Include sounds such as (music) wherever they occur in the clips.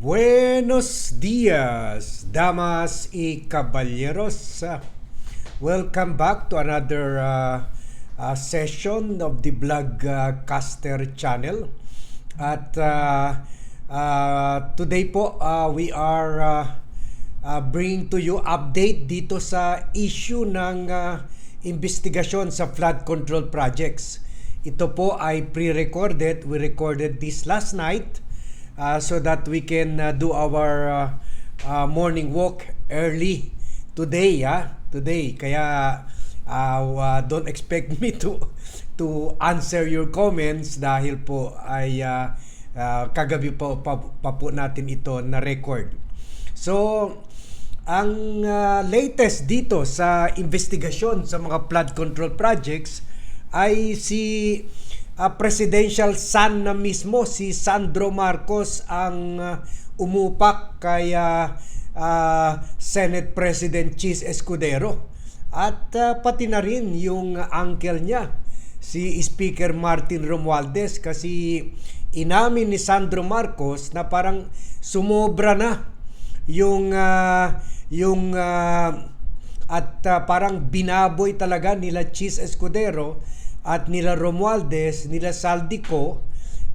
Buenos dias, damas y caballeros. Welcome back to another uh, uh, session of the Blog uh, channel. At uh, uh, today po, uh, we are uh, uh, bringing to you update dito sa issue ng uh, investigasyon sa flood control projects. Ito po ay pre-recorded. We recorded this last night uh, so that we can uh, do our uh, uh, morning walk early today ah today. Kaya uh, uh, don't expect (laughs) me to to answer your comments dahil po ay uh, uh, kagabi po pa, pa po natin ito na record. So ang uh, latest dito sa investigasyon sa mga flood control projects ay si uh, presidential son na mismo si Sandro Marcos ang uh, umupak kay uh, uh, Senate President Chis Escudero. At uh, pati na rin yung uncle niya si Speaker Martin Romualdez kasi inamin ni Sandro Marcos na parang sumobra na yung uh, yung uh, at uh, parang binaboy talaga nila Chis Escudero at nila Romualdez, nila Saldico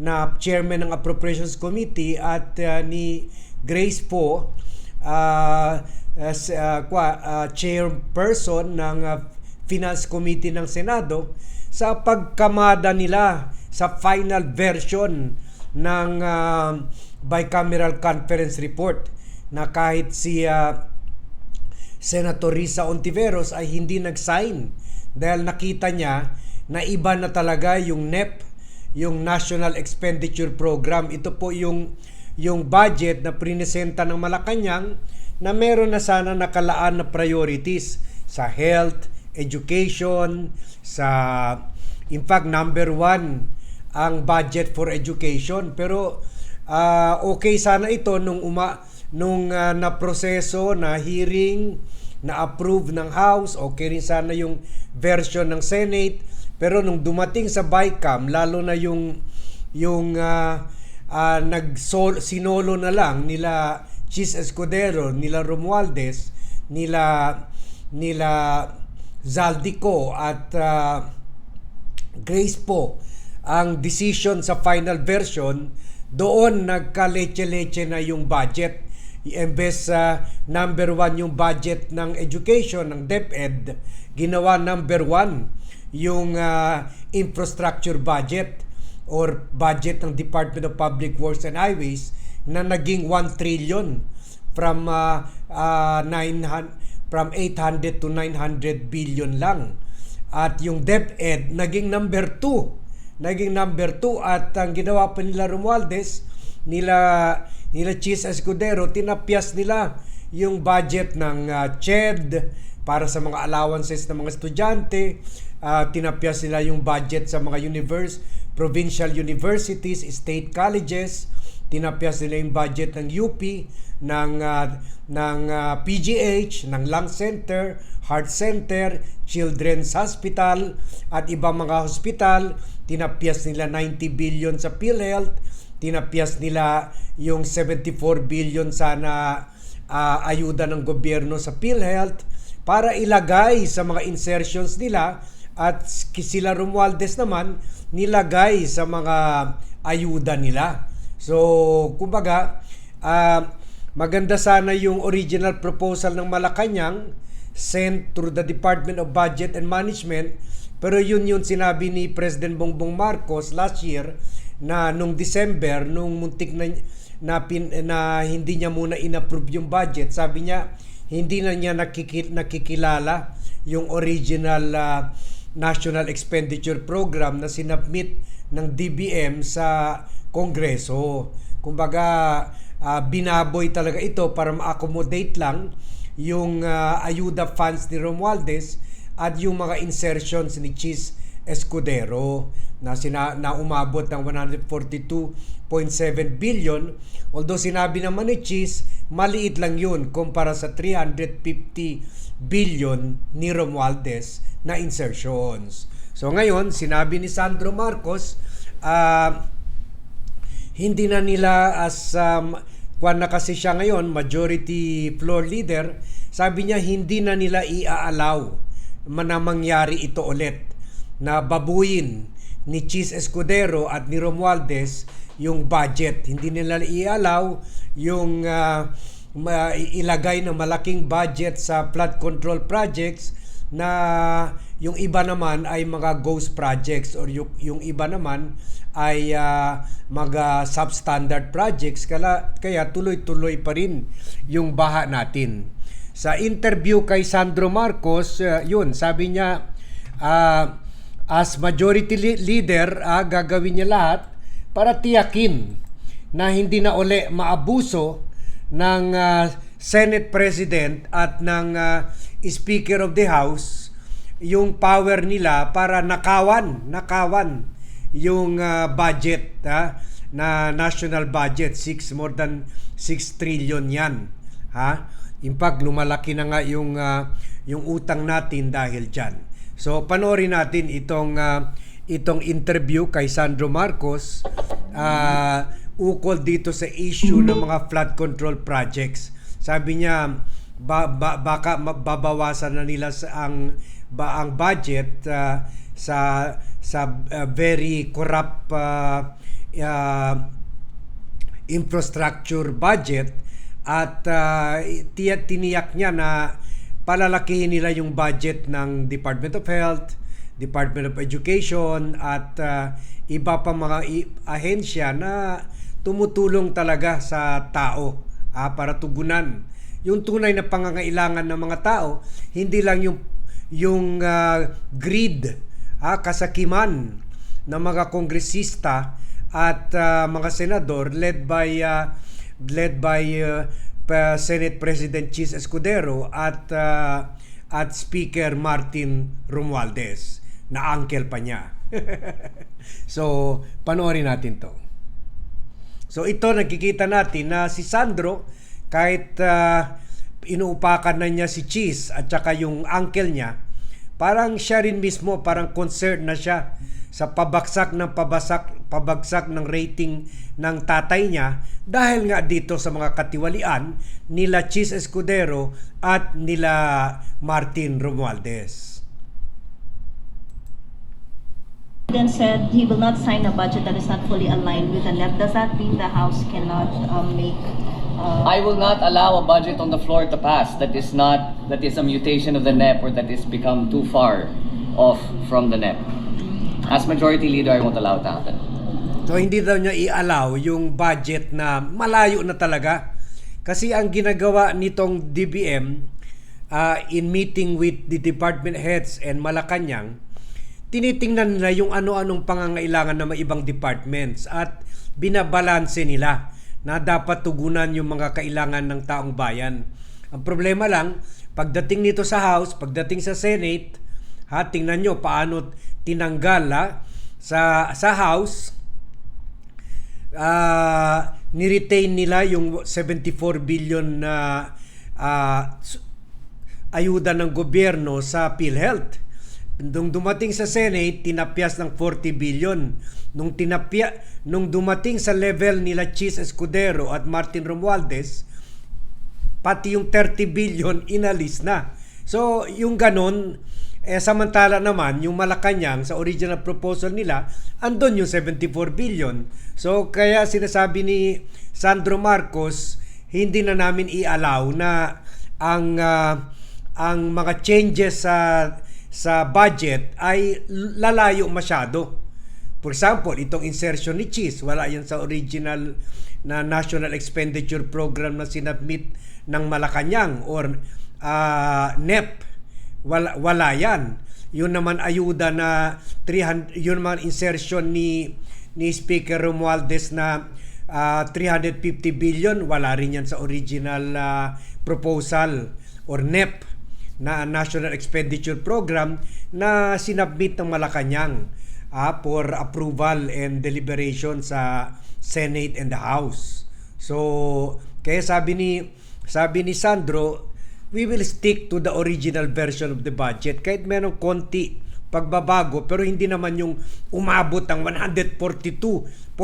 na chairman ng Appropriations Committee at uh, ni Grace po uh, as uh, kwa, uh, chairperson ng uh, Finance Committee ng Senado sa pagkamada nila sa final version ng uh, bicameral conference report na kahit si uh, Senator Risa Ontiveros ay hindi nag-sign dahil nakita niya na iba na talaga yung NEP, yung National Expenditure Program. Ito po yung yung budget na prinesenta ng Malacanang na meron na sana nakalaan na priorities sa health, education, sa in fact number one ang budget for education. Pero uh, okay sana ito nung uma nung uh, na proseso na hearing na approve ng House. Okay rin sana yung version ng Senate pero nung dumating sa BICAM lalo na yung yung uh, uh, nag sinolo na lang nila Chis Escudero, nila Romualdez, nila nila Zaldico at uh, Grace po ang decision sa final version doon nagka-leche-leche na yung budget. Imbes sa uh, number one yung budget ng education ng DepEd ginawa number one yung uh, infrastructure budget or budget ng Department of Public Works and Highways na naging 1 trillion from uh, uh, 900 from 800 to 900 billion lang. At yung DepEd naging number 2. Naging number 2 at ang ginawa pa nila Romualdez, nila nila Chis Escudero, tinapyas nila yung budget ng uh, CHED para sa mga allowances ng mga estudyante, uh, tinapyas nila yung budget sa mga universe provincial universities, state colleges, tinapyas nila yung budget ng UP, ng, uh, ng uh, PGH, ng Lung Center, Heart Center, Children's Hospital, at ibang mga hospital. Tinapyas nila 90 billion sa PhilHealth, tinapyas nila yung 74 billion sana uh, ayuda ng gobyerno sa PhilHealth. Para ilagay sa mga insertions nila at sila Romualdez naman nilagay sa mga ayuda nila. So, kumbaga, uh, maganda sana yung original proposal ng Malacanang sent through the Department of Budget and Management pero yun yun sinabi ni President Bongbong Marcos last year na nung December nung muntik na na, pin, na hindi niya muna inapprove yung budget sabi niya hindi na niya nakikil, nakikilala yung original uh, National Expenditure Program na sinubmit ng DBM sa Kongreso. Kumbaga, uh, binaboy talaga ito para ma-accommodate lang yung uh, ayuda funds ni Romualdez at yung mga insertions ni Chis Escudero na, sina, na umabot ng 142.7 billion. Although sinabi naman ni Chis, maliit lang yun kumpara sa 350 billion ni Romualdez na insertions. So ngayon, sinabi ni Sandro Marcos, uh, hindi na nila as um, kuan na kasi siya ngayon, majority floor leader, sabi niya hindi na nila iaalaw na mangyari ito ulit na babuyin ni Cheese Escudero at ni Romualdez yung budget. Hindi nila ialaw yung ma- ilagay ng malaking budget sa flood control projects na yung iba naman ay mga ghost projects or yung, yung iba naman ay ah, mga substandard projects kaya, kaya tuloy-tuloy pa rin yung baha natin. Sa interview kay Sandro Marcos, ah, yun, sabi niya ah, as majority leader, ah, gagawin niya lahat para tiyakin na hindi na uli maabuso ng ah, Senate President at ng ah, Speaker of the House yung power nila para nakawan, nakawan yung ah, budget ha, na national budget, 6 more than 6 trillion 'yan. Ha? In lumalaki na nga yung ah, yung utang natin dahil diyan. So panoorin natin itong ah, itong interview kay Sandro Marcos ah, ukol dito sa issue ng mga flood control projects. Sabi niya ba, ba- baka mababawasan na nila sa ang ba ang budget ah, sa sa ah, very corrupt ah, ah, infrastructure budget at uh, tiniyak niya na palalakihin nila yung budget ng Department of Health, Department of Education at uh, iba pa mga ahensya na tumutulong talaga sa tao ah, para tugunan. Yung tunay na pangangailangan ng mga tao, hindi lang yung yung ah, greed, ah, kasakiman ng mga kongresista at ah, mga senador led by ah, led by pa- Senate President Chis Escudero at ah, at Speaker Martin Romualdez na uncle pa niya. (laughs) so, panoorin natin to. So ito nakikita natin na si Sandro kahit ah, inuupakan na niya si Cheese at saka yung uncle niya, parang siya rin mismo parang concerned na siya sa pabagsak ng pabagsak pabagsak ng rating ng tatay niya dahil nga dito sa mga katiwalian nila Cheese Escudero at nila Martin Romualdez. President said he will not sign a budget that is not fully aligned with the NEP. Does that mean the House cannot um, make? Uh, I will not allow a budget on the floor to pass that is not that is a mutation of the NEP or that is become too far off from the NEP. As majority leader, I won't allow it to happen. So hindi daw niya i-allow yung budget na malayo na talaga. Kasi ang ginagawa nitong DBM uh, in meeting with the department heads and Malacanang, tinitingnan nila yung ano-anong pangangailangan ng mga ibang departments at binabalanse nila na dapat tugunan yung mga kailangan ng taong bayan. Ang problema lang, pagdating nito sa House, pagdating sa Senate, ha, tingnan nyo paano tinanggal sa, sa House, ah ni-retain nila yung 74 billion na s- ayuda ng gobyerno sa PhilHealth. Nung dumating sa Senate, tinapyas ng 40 billion. Nung tinapya, nung dumating sa level nila Cheese Escudero at Martin Romualdez, pati yung 30 billion inalis na. So, yung ganon, eh, samantala naman, yung Malacanang sa original proposal nila, andon yung 74 billion. So, kaya sinasabi ni Sandro Marcos, hindi na namin i-allow na ang ah, ang mga changes sa sa budget ay lalayo masyado. For example, itong insertion ni Cheese, wala yan sa original na National Expenditure Program na sinabmit ng Malacanang or ah, NEP. Wala, wala yan. Yun naman ayuda na 300, yun naman insertion ni ni Speaker Romualdez na ah, 350 billion, wala rin yan sa original ah, proposal or NEP na National Expenditure Program na sinabmit ng Malacanang ah, for approval and deliberation sa Senate and the House. So, kaya sabi ni sabi ni Sandro, we will stick to the original version of the budget kahit merong konti pagbabago pero hindi naman yung umabot ng 142.7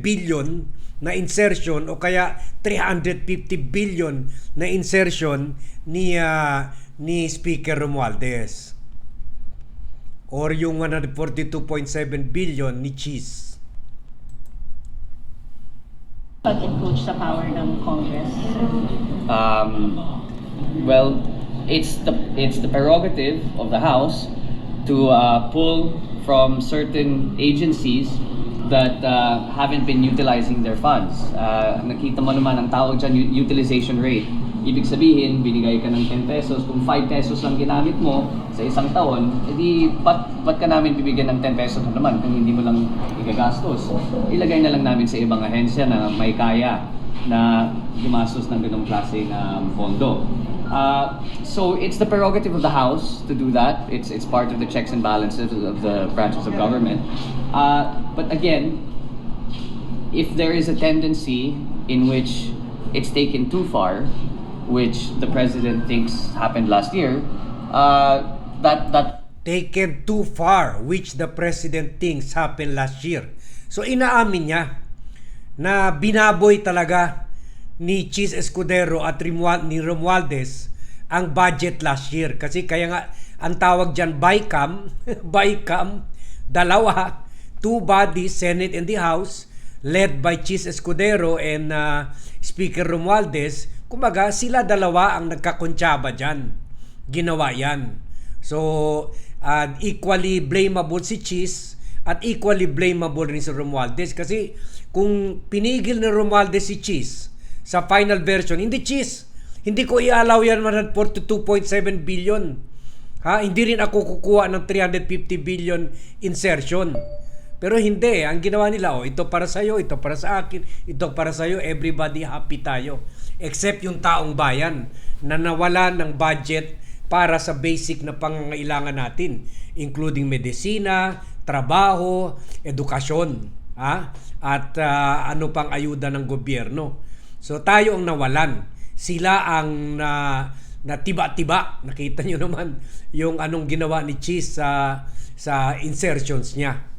billion na insertion o kaya 350 billion na insertion ni ah, ni Speaker Romualdez or yung 142.7 billion ni Cheese. Pag-encroach sa power ng Congress. Um, well, it's the it's the prerogative of the House to uh, pull from certain agencies that uh, haven't been utilizing their funds. Uh, nakita mo naman ang tawag dyan, utilization rate. Ibig sabihin, binigay ka ng 10 pesos. Kung 5 pesos lang ginamit mo sa isang taon, edi ba't, ba't ka namin bibigyan ng 10 pesos na naman kung hindi mo lang igagastos? Ilagay na lang namin sa ibang ahensya na may kaya na gumastos ng ganong klaseng um, pondo. Uh, so it's the prerogative of the House to do that. It's it's part of the checks and balances of the branches of government. Uh, but again, if there is a tendency in which it's taken too far, which the president thinks happened last year, uh, that that taken too far which the president thinks happened last year. So inaamin niya na binaboy talaga ni Cheese Escudero at Rimual, ni Romualdez ang budget last year. Kasi kaya nga ang tawag dyan BICAM, (laughs) BICAM, dalawa, two bodies, Senate and the House, led by Cheese Escudero and uh, Speaker Romualdez. Kumbaga, sila dalawa ang nagkakontsaba dyan. Ginawa yan. So, uh, equally blamable si Cheese at equally blamable rin si Romualdez kasi kung pinigil ni Romualdez si Cheese sa final version, hindi Cheese, hindi ko i-allow yan 142.7 billion. Ha, hindi rin ako kukuha ng 350 billion insertion. Pero hindi, ang ginawa nila, oh, ito para sa iyo, ito para sa akin, ito para sa iyo, everybody happy tayo. Except yung taong bayan na nawala ng budget para sa basic na pangangailangan natin, including medisina, trabaho, edukasyon, ha? at ah, ano pang ayuda ng gobyerno. So tayo ang nawalan. Sila ang na na tiba-tiba. Nakita nyo (laughs) naman yung anong ginawa ni Cheese sa sa insertions niya.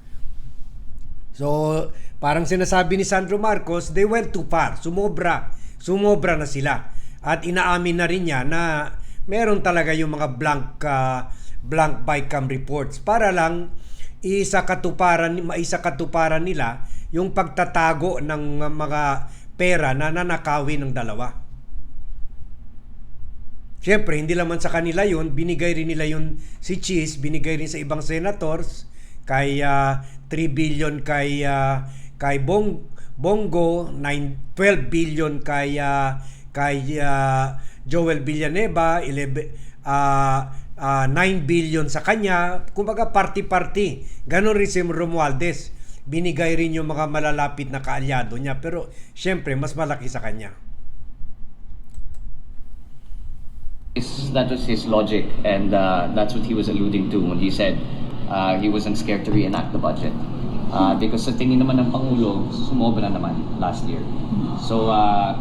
So, parang sinasabi ni Sandro Marcos, they went too far. Sumobra. Sumobra na sila. At inaamin na rin niya na meron talaga yung mga blank ah, blank bycam reports para lang isa katuparan maisa katuparan nila yung pagtatago ng mga pera na nanakawin ng dalawa. Siyempre, hindi naman sa kanila yun, binigay rin nila yun si Cheese, binigay rin sa ibang senators, kay ah, 3 billion kay ah, kay Bong Bongo, 9 12 billion kay ah, kay ah, Joel Villanueva, 11 ah, ah, 9 billion sa kanya. Kumbaga party-party. Ganon rin si Romualdez. Binigay rin yung mga malalapit na kaalyado niya pero syempre mas malaki sa kanya. is that was his logic, and uh, that's what he was alluding to when he said uh, he wasn't scared to reenact the budget. Uh, because sa tingin naman ng Pangulo, sumobra naman last year. So, uh,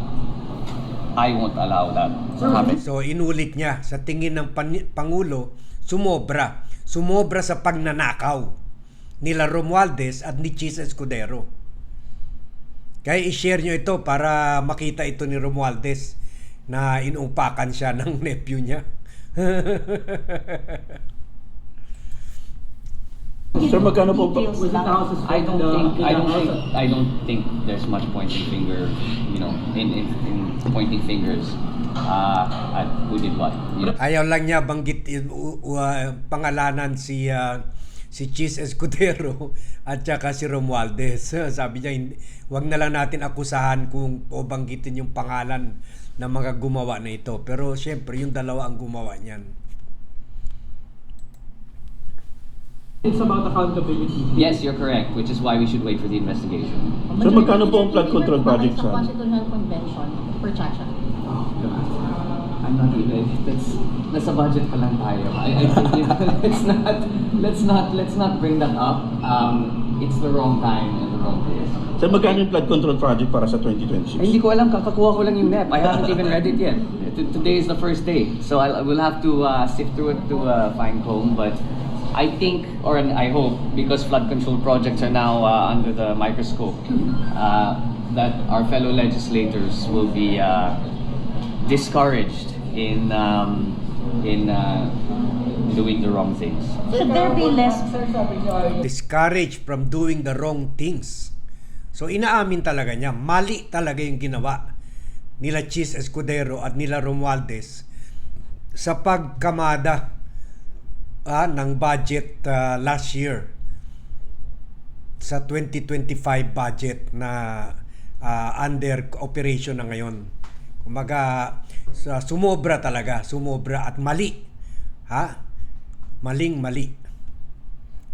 I won't allow that to happen. So inulit niya sa tingin ng pan- Pangulo, sumobra. Sumobra sa pagnanakaw nila Romualdez at ni Cheese Escudero. Kaya i-share nyo ito para makita ito ni Romualdez na inuupakan siya (laughs) ng nephew niya. (laughs) Sir, magkano po ba? I don't think I don't think I don't think there's much pointing finger, you know, in in, in pointing fingers uh, at who did what. You know, Ayaw lang niya banggit u- u- uh, pangalanan si uh, si Cheese Escudero (laughs) at saka si Romualdez. (laughs) Sabi niya, hindi- wag na lang natin akusahan kung o banggitin yung pangalan ng mga gumawa na ito. Pero syempre, yung dalawa ang gumawa niyan. It's about accountability. yes, you're correct, which is why we should wait for the investigation. Sir, magkano po ang flood control project sa- Sa Constitutional Convention for Chacha. I'm not even. That's nasa budget pa lang tayo. I, I think (laughs) let's not let's not let's not bring that up. Um, it's the wrong time and the wrong place. Sir, magkano yung flood control project para sa 2026? Ay, hindi ko alam, kakakuha ko lang yung NEP. I haven't even read it yet. T- Today is the first day. So I'll, I will have to uh, sift through it to uh, find comb. But I think, or I hope, because flood control projects are now uh, under the microscope, uh, that our fellow legislators will be uh, discouraged in um, in uh, doing the wrong things. Should there be less discouraged from doing the wrong things. So inaamin talaga niya, mali talaga yung ginawa nila Chis Escudero at nila Romualdez sa pagkamada ah, ng budget ah, last year sa 2025 budget na ah, under operation na ngayon. Kumaga sa sumobra talaga, sumobra at mali. Ha? Maling mali.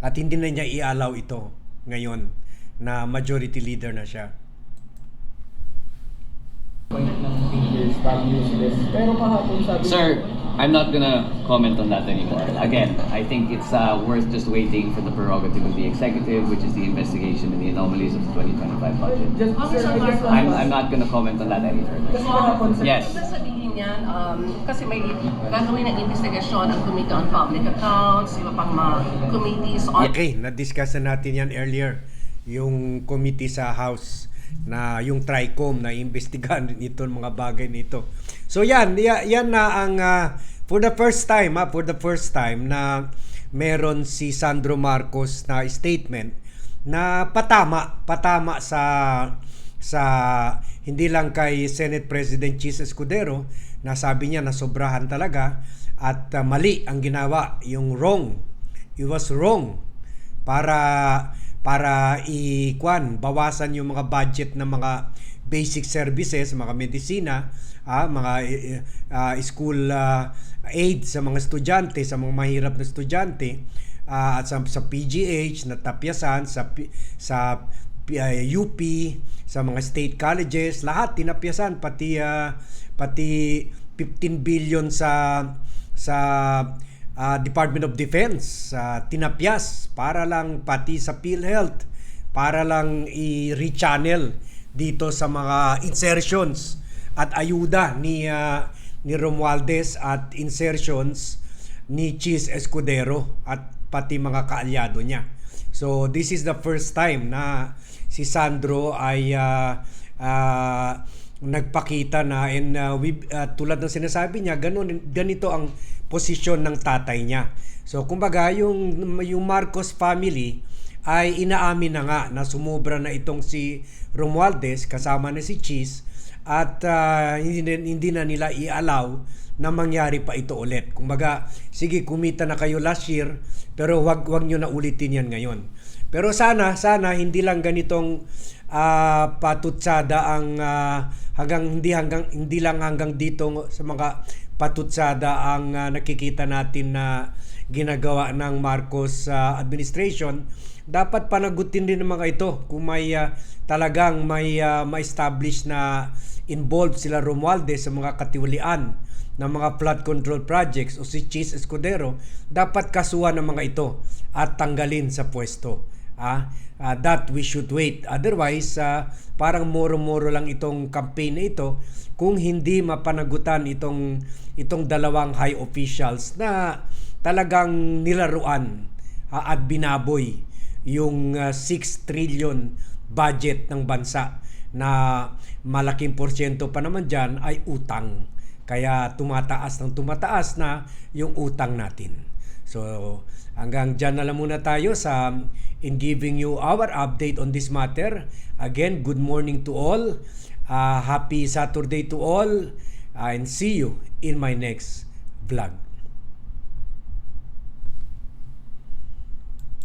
At hindi na niya i-allow ito ngayon na majority leader na siya. Point ng figures, values list. Pero kahapon sabi Sir, I'm not gonna comment on that anymore. Again, I think it's uh, worth just waiting for the prerogative of the executive, which is the investigation and the anomalies of the 2025 budget. Just, sir, I I'm, I'm not gonna comment on that any further. Sir, Yes. Ibig sabihin niyan, um, kasi may gagawin ng investigasyon ang Committee on Public Accounts, iba pang mga committees on Okay, na-discuss na natin yan earlier. Yung committee sa House na yung TRICOM na imbestigahan (laughs) ito mga bagay nito. So yan, ya- yan na ang ah, for the first time, ha, for the first time na meron si Sandro Marcos na statement na patama, patama sa sa hindi lang kay Senate President Chis Escudero na sabi niya na sobrahan talaga at ah, mali ang ginawa, yung wrong. It was wrong para para ikwan bawasan yung mga budget ng mga basic services, mga medisina, mga eh, ah, school ah, aid sa mga estudyante, sa mga mahirap na estudyante, ah, at sa, sa PGH na tapyasan sa sa P- ah, UP, sa mga state colleges, lahat tinapyasan pati ah, pati 15 billion sa sa ah, Department of Defense sa tinapyas para lang pati sa PhilHealth para lang i-rechannel dito sa mga insertions at ayuda ni ah, ni Romualdez at insertions ni Chis Escudero at pati mga kaalyado niya. So this is the first time na si Sandro ay ah, ah, nagpakita na and uh, we, uh, tulad ng sinasabi niya ganun ganito ang posisyon ng tatay niya so kumbaga yung yung Marcos family ay inaamin na nga na sumobra na itong si Romualdez kasama na si Cheese at uh, hindi, hindi na nila i-allow na mangyari pa ito ulit. Kumbaga, sige, kumita na kayo last year, pero wag wag nyo na ulitin yan ngayon. Pero sana, sana hindi lang ganitong ah, patutsada ang ah, hanggang hindi hanggang hindi lang hanggang dito sa mga patutsada ang ah, nakikita natin na ginagawa ng Marcos ah, administration. Dapat panagutin din ng mga ito kung may ah, talagang may ah, ma-establish na involved sila Romualdez sa mga katiwalian ng mga flood control projects o si Chis Escudero. Dapat kasuhan ng mga ito at tanggalin sa pwesto ah ah, that we should wait otherwise ah, parang moro-moro lang itong campaign na ito kung hindi mapanagutan itong itong dalawang high officials na talagang nilaruan ah, at binaboy yung ah, 6 trillion budget ng bansa na malaking porsyento pa naman dyan ay utang. Kaya tumataas ng tumataas na yung utang natin. So hanggang dyan na lang muna tayo sa in giving you our update on this matter. Again, good morning to all. Ah, happy Saturday to all. Ah, and see you in my next vlog.